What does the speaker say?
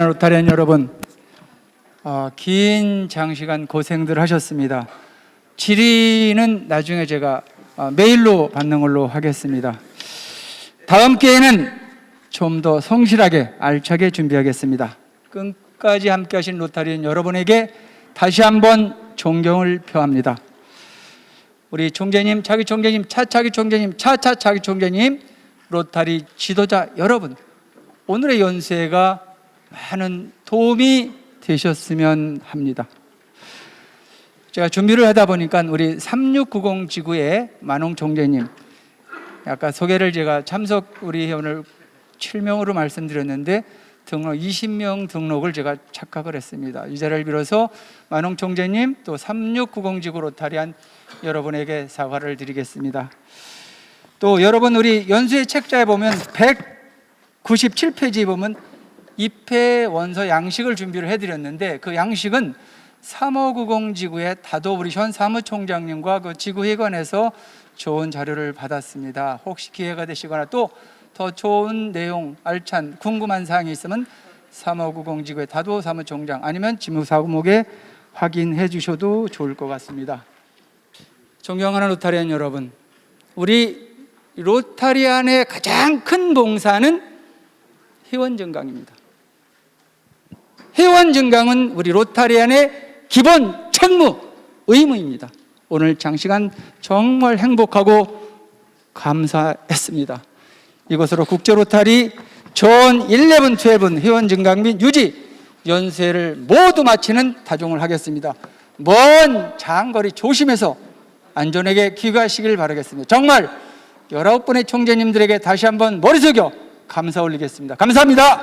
로타리안 여러분, 어, 긴 장시간 고생들 하셨습니다. 질의는 나중에 제가 어, 메일로 받는 걸로 하겠습니다. 다음 기회에는 좀 더 성실하게 알차게 준비하겠습니다. 끝까지 함께 하신 로타리안 여러분에게 다시 한번 존경을 표합니다. 우리 총재님, 차기 총재님, 차차기 총재님, 차차 차기 총재님, 로타리 지도자 여러분, 오늘의 연세가 많은 도움이 되셨으면 합니다. 제가 준비를 하다 보니까 우리 3690 지구의 만홍 총재님, 아까 소개를 제가 참석 우리 회원을 7명으로 말씀드렸는데 등록 20명 등록을 제가 착각을 했습니다. 이 자리를 빌어서 만홍 총재님 또 3690 지구 로타리안 여러분에게 사과를 드리겠습니다. 또 여러분 우리 연수의 책자에 보면 197페이지에 보면 입회 원서 양식을 준비를 해드렸는데 그 양식은 3590 지구의 다도 우리 현 사무총장님과 그 지구회관에서 좋은 자료를 받았습니다. 혹시 기회가 되시거나 또 더 좋은 내용, 알찬 궁금한 사항이 있으면 3590 지구의 다도 사무총장 아니면 지무사무국에 확인해 주셔도 좋을 것 같습니다. 존경하는 로타리안 여러분, 우리 로타리안의 가장 큰 봉사는 회원 증강입니다. 회원 증강은 우리 로타리안의 기본 책무, 의무입니다. 오늘 장시간 정말 행복하고 감사했습니다. 이것으로 국제 로타리 존 11, 12 회원 증강 및 유지 연세를 모두 마치는 다종을 하겠습니다. 먼 장거리 조심해서 안전하게 귀가하시길 바라겠습니다. 정말 19분의 총재님들에게 다시 한번 머리 숙여 감사 올리겠습니다. 감사합니다.